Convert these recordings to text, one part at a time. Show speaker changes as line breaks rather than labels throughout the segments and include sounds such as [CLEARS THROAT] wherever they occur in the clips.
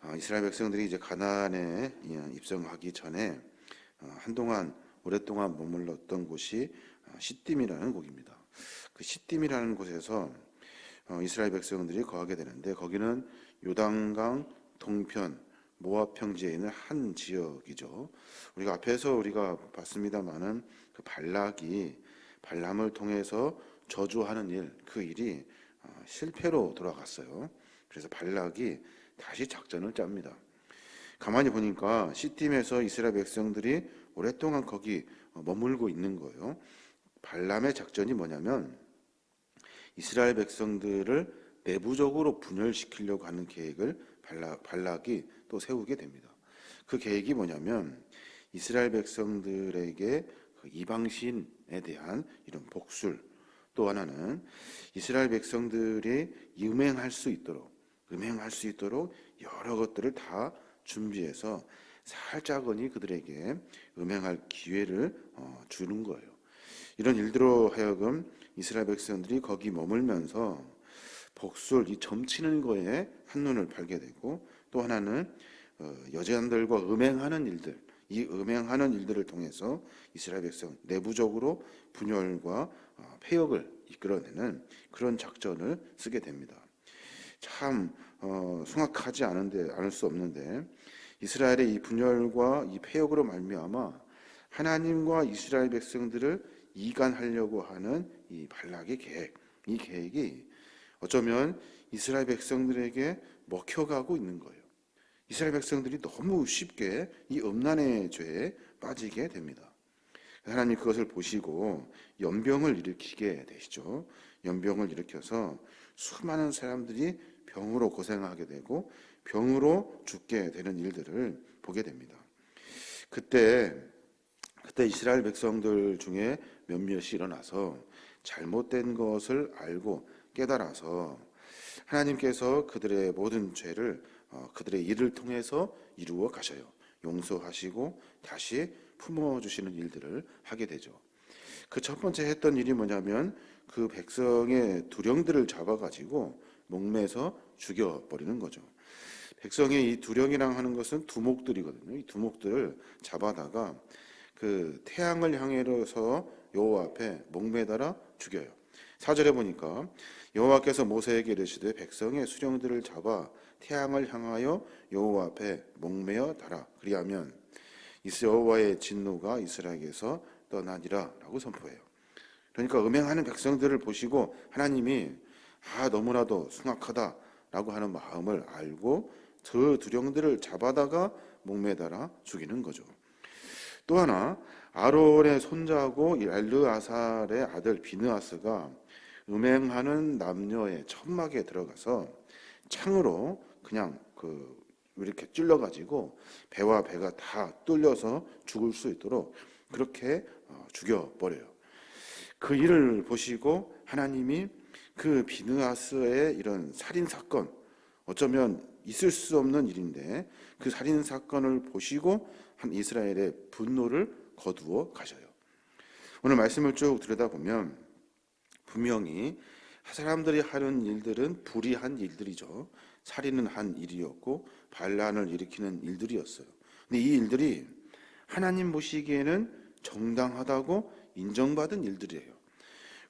아, 이스라엘 백성들이 이제 가나안에 예, 입성하기 전에 어, 한동안 오랫동안 머물렀던 곳이 어, 시딤이라는 곳입니다. 그 시딤이라는 곳에서 어, 이스라엘 백성들이 거하게 되는데 거기는 요단강 동편 모압 평지에 있는 한 지역이죠. 우리가 앞에서 우리가 봤습니다마는 그 발락이 발람을 통해서 저주하는 일, 그 일이 어, 실패로 돌아갔어요. 그래서 발락이 다시 작전을 짭니다. 가만히 보니까 시딤에서 이스라엘 백성들이 오랫동안 거기 어, 머물고 있는 거예요. 발람의 작전이 뭐냐면 이스라엘 백성들을 내부적으로 분열시키려고 하는 계획을 발락, 발락이 또 세우게 됩니다. 그 계획이 뭐냐면 이스라엘 백성들에게 그 이방신에 대한 이런 복술 또 하나는 이스라엘 백성들이 음행할 수 있도록 음행할 수 있도록 여러 것들을 다 준비해서 살짝은이 그들에게 음행할 기회를 어, 주는 거예요. 이런 일들로 하여금 이스라엘 백성들이 거기 머물면서 복술 이 점치는 거에 한눈을 팔게 되고 또 하나는 어, 여자들과 음행하는 일들 이 음행하는 일들을 통해서 이스라엘 백성 내부적으로 분열과 어, 폐역을 이끌어내는 그런 작전을 쓰게 됩니다. 참 어, 숭악하지 않은데 않을 수 없는데 이스라엘의 이 분열과 이 폐역으로 말미암아 하나님과 이스라엘 백성들을 이간하려고 하는 이 발락의 계획, 이 계획이 어쩌면 이스라엘 백성들에게 먹혀가고 있는 거예요. 이스라엘 백성들이 너무 쉽게 이 음란의 죄에 빠지게 됩니다. 하나님 그것을 보시고 연병을 일으키게 되시죠. 연병을 일으켜서 수많은 사람들이 병으로 고생하게 되고 병으로 죽게 되는 일들을 보게 됩니다. 그때 그때 이스라엘 백성들 중에 몇몇이 일어나서 잘못된 것을 알고 깨달아서 하나님께서 그들의 모든 죄를 어, 그들의 일을 통해서 이루어 가셔요. 용서하시고 다시 품어 주시는 일들을 하게 되죠. 그 첫 번째 했던 일이 뭐냐면 그 백성의 두령들을 잡아 가지고 목매서 죽여 버리는 거죠. 백성의 이 두령이랑 하는 것은 두목들이거든요. 이 두목들을 잡아다가 그 태양을 향해서 여호와 앞에 목매달아 죽여요. 사절에 보니까 여호와께서 모세에게 이르시되 백성의 수령들을 잡아 태양을 향하여 여호와 앞에 목매어 달아 그리하면 여호와의 진노가 이스라엘에게서 떠나니라라고 선포해요. 그러니까 음행하는 백성들을 보시고 하나님이 아 너무나도 숭악하다라고 하는 마음을 알고 저 두령들을 잡아다가 목매달아 죽이는 거죠. 또 하나 아론의 손자고 엘르아살의 아들 비느아스가 음행하는 남녀의 천막에 들어가서 창으로 그냥 그 이렇게 찔러 가지고 배와 배가 다 뚫려서 죽을 수 있도록 그렇게 어, 죽여 버려요. 그 일을 보시고 하나님이 그 비느아스의 이런 살인 사건 어쩌면 있을 수 없는 일인데 그 살인 사건을 보시고 한 이스라엘의 분노를 거두어 가셔요. 오늘 말씀을 쭉 들여다보면 분명히 사람들이 하는 일들은 불의한 일들이죠. 살인은 한 일이었고 반란을 일으키는 일들이었어요. 근데 이 일들이 하나님 보시기에는 정당하다고 인정받은 일들이에요.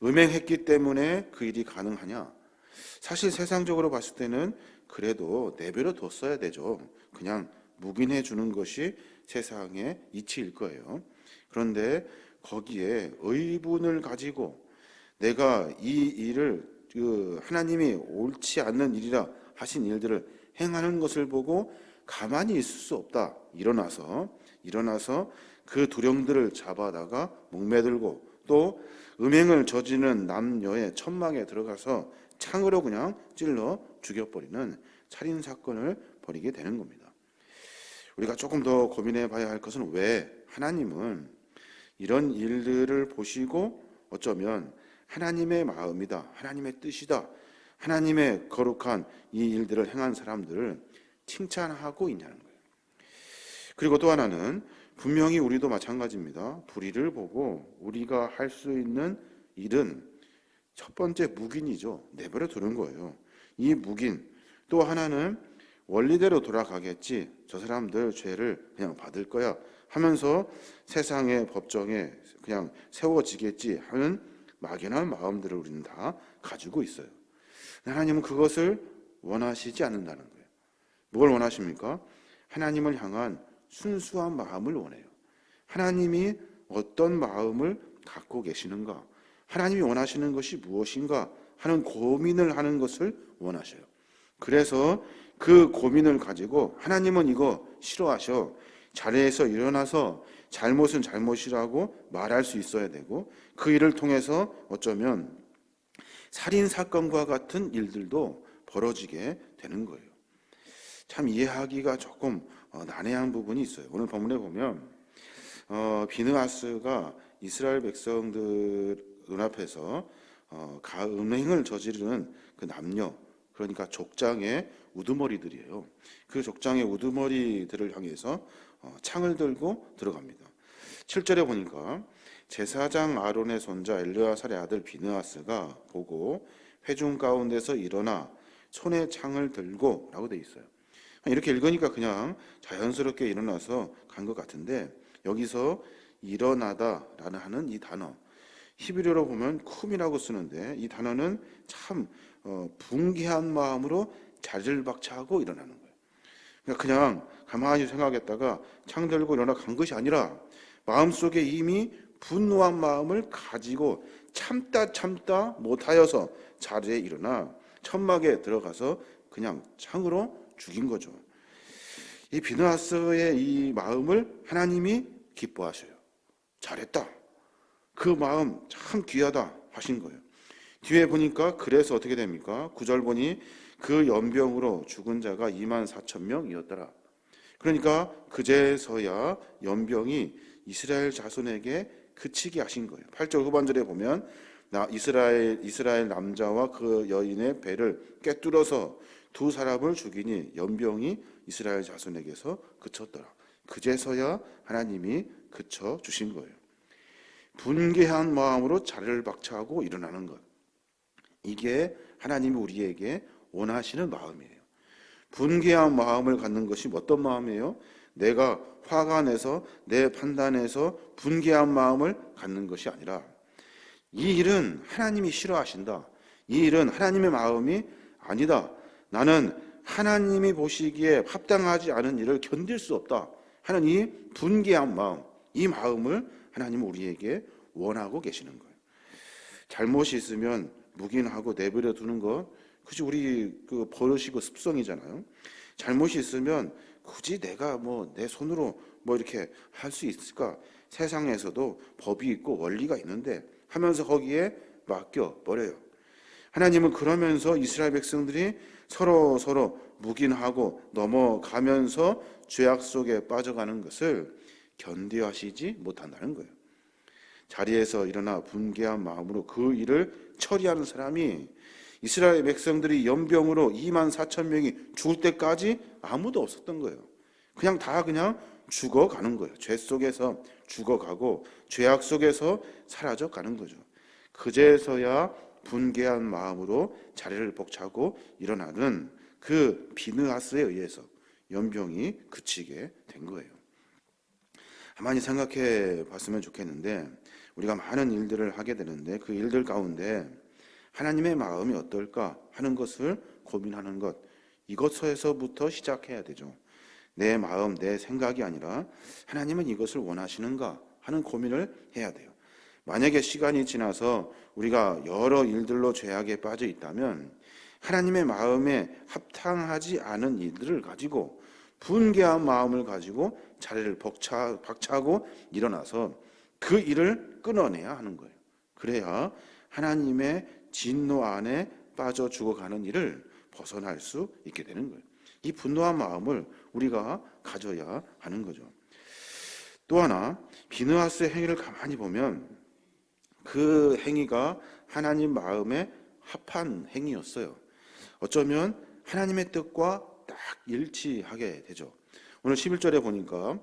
음행했기 때문에 그 일이 가능하냐? 사실 세상적으로 봤을 때는 그래도 내버려 뒀어야 되죠. 그냥 묵인해 주는 것이 세상의 이치일 거예요. 그런데 거기에 의분을 가지고 내가 이 일을 그 하나님이 옳지 않는 일이라 하신 일들을 행하는 것을 보고 가만히 있을 수 없다. 일어나서 일어나서 그 두령들을 잡아다가 목매들고 또 음행을 저지르는 남녀의 천막에 들어가서 창으로 그냥 찔러 죽여버리는 살인 사건을 벌이게 되는 겁니다. 우리가 조금 더 고민해 봐야 할 것은 왜 하나님은 이런 일들을 보시고 어쩌면 하나님의 마음이다, 하나님의 뜻이다, 하나님의 거룩한 이 일들을 행한 사람들을 칭찬하고 있냐는 거예요. 그리고 또 하나는 분명히 우리도 마찬가지입니다. 불의를 보고 우리가 할 수 있는 일은 첫 번째 묵인이죠. 내버려 두는 거예요. 이 묵인 또 하나는 원리대로 돌아가겠지. 저 사람들 죄를 그냥 받을 거야 하면서 세상의 법정에 그냥 세워지겠지 하는 막연한 마음들을 우리는 다 가지고 있어요. 하나님은 그것을 원하시지 않는다는 거예요. 뭘 원하십니까? 하나님을 향한 순수한 마음을 원해요. 하나님이 어떤 마음을 갖고 계시는가? 하나님이 원하시는 것이 무엇인가 하는 고민을 하는 것을 원하셔요. 그래서 그 고민을 가지고 하나님은 이거 싫어하셔. 자리에서 일어나서 잘못은 잘못이라고 말할 수 있어야 되고 그 일을 통해서 어쩌면 살인 사건과 같은 일들도 벌어지게 되는 거예요. 참 이해하기가 조금 어, 난해한 부분이 있어요. 오늘 본문에 보면 어, 비느하스가 이스라엘 백성들 눈앞에서 어, 가음행을 저지르는 그 남녀 그러니까 족장의 우두머리들이에요. 그 족장의 우두머리들을 향해서 어, 창을 들고 들어갑니다. 7절에 보니까 제사장 아론의 손자 엘르아살의 아들 비느하스가 보고 회중 가운데서 일어나 손에 창을 들고라고 돼 있어요. 이렇게 읽으니까 그냥 자연스럽게 일어나서 간 것 같은데 여기서 일어나다라는 하는 이 단어 히브리어로 보면 쿰이라고 쓰는데 이 단어는 참 어, 붕괴한 마음으로 자리를 박차하고 일어나는 거예요. 그러니까 그냥 가만히 생각했다가 창 들고 일어나 간 것이 아니라 마음속에 이미 분노한 마음을 가지고 참다 참다 못하여서 자리에 일어나 천막에 들어가서 그냥 창으로 죽인 거죠. 이 비느하스의 이 마음을 하나님이 기뻐하셔요. 잘했다. 그 마음 참 귀하다 하신 거예요. 뒤에 보니까 그래서 어떻게 됩니까? 구절 보니 그 연병으로 죽은 자가 2만 4천 명이었더라. 그러니까 그제서야 연병이 이스라엘 자손에게 그치게 하신 거예요. 8절 후반절에 보면 나 이스라엘 이스라엘 남자와 그 여인의 배를 꿰뚫어서 두 사람을 죽이니 연병이 이스라엘 자손에게서 그쳤더라. 그제서야 하나님이 그쳐 주신 거예요. 분개한 마음으로 자리를 박차하고 일어나는 것. 이게 하나님이 우리에게 원하시는 마음이에요. 분개한 마음을 갖는 것이 어떤 마음이에요? 내가 화가 내서 내 판단에서 분개한 마음을 갖는 것이 아니라 이 일은 하나님이 싫어하신다. 이 일은 하나님의 마음이 아니다. 나는 하나님이 보시기에 합당하지 않은 일을 견딜 수 없다. 하는 이 분개한 마음, 이 마음을 하나님은 우리에게 원하고 계시는 거예요. 잘못이 있으면 묵인하고 내버려 두는 것, 그지 우리 그 버릇이고 습성이잖아요. 잘못이 있으면 굳이 내가 뭐 내 손으로 뭐 이렇게 할 수 있을까? 세상에서도 법이 있고 원리가 있는데 하면서 거기에 맡겨 버려요. 하나님은 그러면서 이스라엘 백성들이 서로 서로 묵인하고 넘어가면서 죄악 속에 빠져가는 것을 견디하시지 못한다는 거예요. 자리에서 일어나 분개한 마음으로 그 일을 처리하는 사람이 이스라엘 백성들이 연병으로 2만 4천 명이 죽을 때까지 아무도 없었던 거예요. 그냥 다 그냥 죽어가는 거예요. 죄 속에서 죽어가고 죄악 속에서 사라져 가는 거죠. 그제서야 분개한 마음으로 자리를 벅차고 일어나는 그 비느하스에 의해서 연병이 그치게 된 거예요. 가만히 생각해 봤으면 좋겠는데 우리가 많은 일들을 하게 되는데 그 일들 가운데 하나님의 마음이 어떨까 하는 것을 고민하는 것 이것에서부터 시작해야 되죠. 내 마음, 내 생각이 아니라 하나님은 이것을 원하시는가 하는 고민을 해야 돼요. 만약에 시간이 지나서 우리가 여러 일들로 죄악에 빠져 있다면 하나님의 마음에 합당하지 않은 일들을 가지고 분개한 마음을 가지고 자리를 벅차, 박차고 일어나서 그 일을 끊어내야 하는 거예요. 그래야 하나님의 진노 안에 빠져 죽어가는 일을 벗어날 수 있게 되는 거예요. 이 분노한 마음을 우리가 가져야 하는 거죠. 또 하나 비느하스의 행위를 가만히 보면 그 행위가 하나님 마음에 합한 행위였어요. 어쩌면 하나님의 뜻과 딱 일치하게 되죠. 오늘 11절에 보니까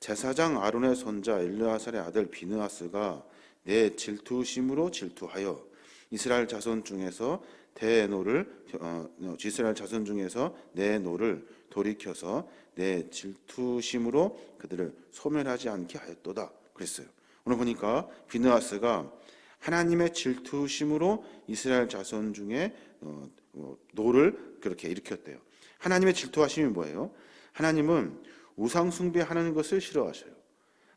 제사장 아론의 손자 엘르아살의 아들 비느하스가 내 질투심으로 질투하여 이스라엘 자손 중에서 대노를 어, 이스라엘 자손 중에서 내 노를 돌이켜서 내 질투심으로 그들을 소멸하지 않게 하였도다 그랬어요. 오늘 보니까 비느하스가 하나님의 질투심으로 이스라엘 자손 중에 어, 어, 노를 그렇게 일으켰대요. 하나님의 질투하심이 뭐예요? 하나님은 우상 숭배하는 것을 싫어하셔요.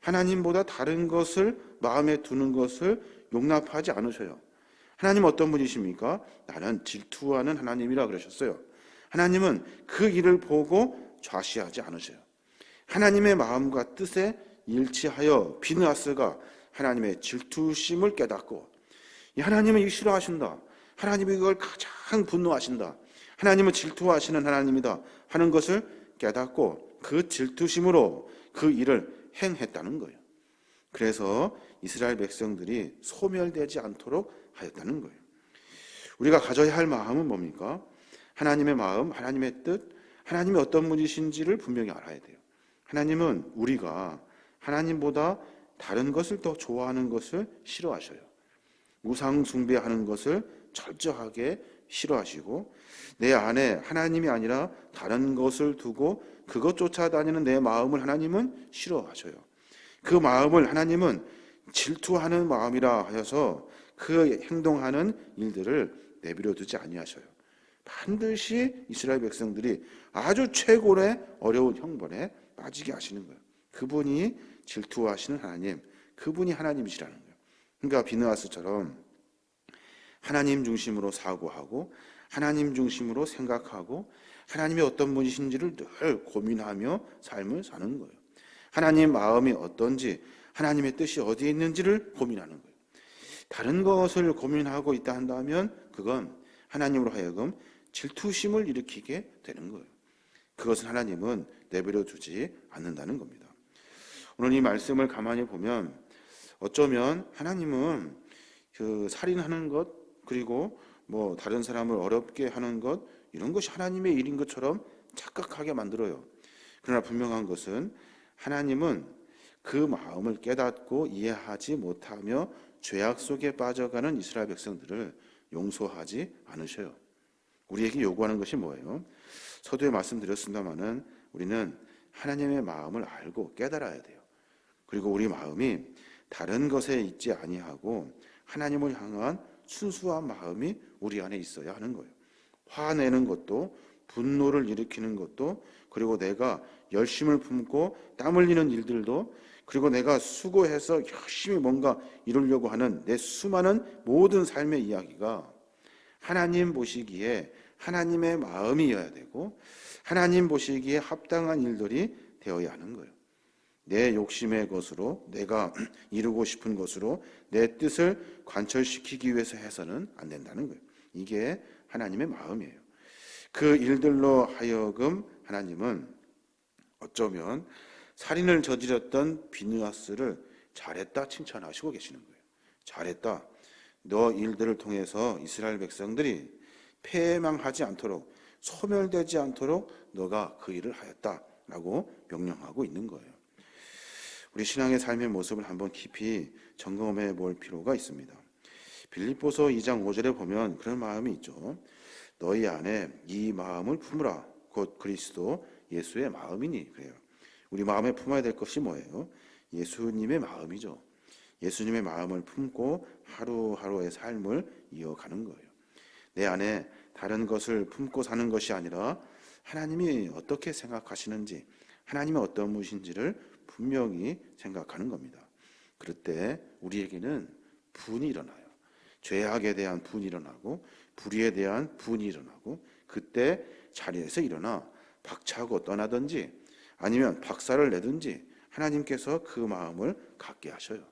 하나님보다 다른 것을 마음에 두는 것을 용납하지 않으셔요. 하나님 어떤 분이십니까? 나는 질투하는 하나님이라 그러셨어요. 하나님은 그 일을 보고 좌시하지 않으셔요. 하나님의 마음과 뜻에 일치하여 비느하스가 하나님의 질투심을 깨닫고 이 하나님은 이 싫어하신다. 하나님이 이걸 가장 분노하신다. 하나님은 질투하시는 하나님이다 하는 것을 깨닫고 그 질투심으로 그 일을 행했다는 거예요. 그래서 이스라엘 백성들이 소멸되지 않도록 하였다는 거예요. 우리가 가져야 할 마음은 뭡니까? 하나님의 마음, 하나님의 뜻, 하나님이 어떤 분이신지를 분명히 알아야 돼요. 하나님은 우리가 하나님보다 다른 것을 더 좋아하는 것을 싫어하셔요. 우상 숭배하는 것을 철저하게 싫어하시고 내 안에 하나님이 아니라 다른 것을 두고 그것 쫓아다니는 내 마음을 하나님은 싫어하셔요. 그 마음을 하나님은 질투하는 마음이라 하여서 그 행동하는 일들을 내버려 두지 아니하셔요. 반드시 이스라엘 백성들이 아주 최고의 어려운 형벌에 빠지게 하시는 거예요. 그분이 질투하시는 하나님, 그분이 하나님이시라는 거예요. 그러니까 비느하스처럼 하나님 중심으로 사고하고 하나님 중심으로 생각하고 하나님이 어떤 분이신지를 늘 고민하며 삶을 사는 거예요. 하나님 마음이 어떤지 하나님의 뜻이 어디에 있는지를 고민하는 거예요. 다른 것을 고민하고 있다 한다면 그건 하나님으로 하여금 질투심을 일으키게 되는 거예요. 그것은 하나님은 내버려 두지 않는다는 겁니다. 오늘 이 말씀을 가만히 보면 어쩌면 하나님은 그 살인하는 것 그리고 뭐 다른 사람을 어렵게 하는 것 이런 것이 하나님의 일인 것처럼 착각하게 만들어요. 그러나 분명한 것은 하나님은 그 마음을 깨닫고 이해하지 못하며 죄악 속에 빠져가는 이스라엘 백성들을 용서하지 않으셔요. 우리에게 요구하는 것이 뭐예요? 서두에 말씀드렸습니다만은 우리는 하나님의 마음을 알고 깨달아야 돼요. 그리고 우리 마음이 다른 것에 있지 아니하고 하나님을 향한 순수한 마음이 우리 안에 있어야 하는 거예요. 화내는 것도 분노를 일으키는 것도 그리고 내가 열심을 품고 땀 흘리는 일들도 그리고 내가 수고해서 열심히 뭔가 이루려고 하는 내 수많은 모든 삶의 이야기가 하나님 보시기에 하나님의 마음이어야 되고 하나님 보시기에 합당한 일들이 되어야 하는 거예요. 내 욕심의 것으로 내가 [CLEARS THROAT] 이루고 싶은 것으로 내 뜻을 관철시키기 위해서 해서는 안 된다는 거예요. 이게 하나님의 마음이에요. 그 일들로 하여금 하나님은 어쩌면 살인을 저질렀던 비느하스를 잘했다 칭찬하시고 계시는 거예요. 잘했다. 너 일들을 통해서 이스라엘 백성들이 패망하지 않도록 소멸되지 않도록 너가 그 일을 하였다라고 명령하고 있는 거예요. 우리 신앙의 삶의 모습을 한번 깊이 점검해 볼 필요가 있습니다. 빌립보서 2장 5절에 보면 그런 마음이 있죠. 너희 안에 이 마음을 품으라. 곧 그리스도 예수의 마음이니 그래요. 우리 마음에 품어야 될 것이 뭐예요? 예수님의 마음이죠. 예수님의 마음을 품고 하루하루의 삶을 이어가는 거예요. 내 안에 다른 것을 품고 사는 것이 아니라 하나님이 어떻게 생각하시는지, 하나님이 어떤 분이신지를 분명히 생각하는 겁니다. 그럴 때 우리에게는 분이 일어나요. 죄악에 대한 분이 일어나고 불의에 대한 분이 일어나고 그때 자리에서 일어나 박차고 떠나든지 아니면 박살을 내든지 하나님께서 그 마음을 갖게 하셔요.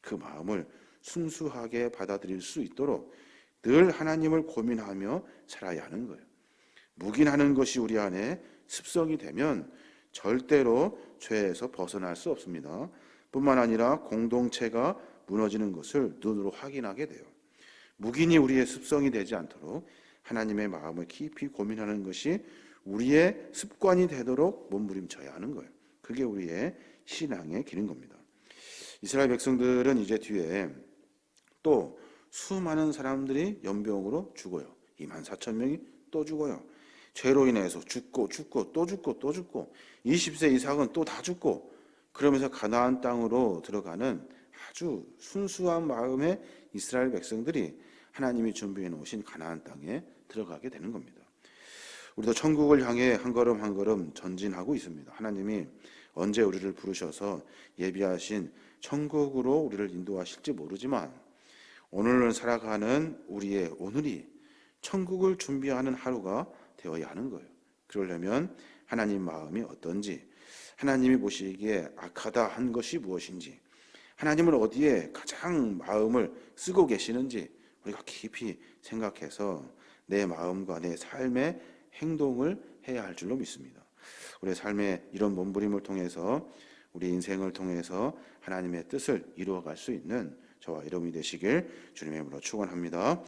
그 마음을 순수하게 받아들일 수 있도록 늘 하나님을 고민하며 살아야 하는 거예요. 묵인하는 것이 우리 안에 습성이 되면 절대로 죄에서 벗어날 수 없습니다. 뿐만 아니라 공동체가 무너지는 것을 눈으로 확인하게 돼요. 묵인이 우리의 습성이 되지 않도록 하나님의 마음을 깊이 고민하는 것이 우리의 습관이 되도록 몸부림쳐야 하는 거예요. 그게 우리의 신앙의 길인 겁니다. 이스라엘 백성들은 이제 뒤에 또 수많은 사람들이 연병으로 죽어요. 2만 4천 명이 또 죽어요. 죄로 인해서 죽고 죽고 또 죽고 또 죽고 20세 이상은 또 다 죽고 그러면서 가나안 땅으로 들어가는 아주 순수한 마음의 이스라엘 백성들이 하나님이 준비해 놓으신 가나안 땅에 들어가게 되는 겁니다. 우리도 천국을 향해 한 걸음 한 걸음 전진하고 있습니다. 하나님이 언제 우리를 부르셔서 예비하신 천국으로 우리를 인도하실지 모르지만 오늘을 살아가는 우리의 오늘이 천국을 준비하는 하루가 되어야 하는 거예요. 그러려면 하나님 마음이 어떤지, 하나님이 보시기에 악하다 한 것이 무엇인지, 하나님을 어디에 가장 마음을 쓰고 계시는지 우리가 깊이 생각해서 내 마음과 내 삶의 행동을 해야 할 줄로 믿습니다. 우리 삶의 이런 몸부림을 통해서 우리 인생을 통해서 하나님의 뜻을 이루어갈 수 있는 저와 여러분이 되시길 주님의 이름으로 축원합니다.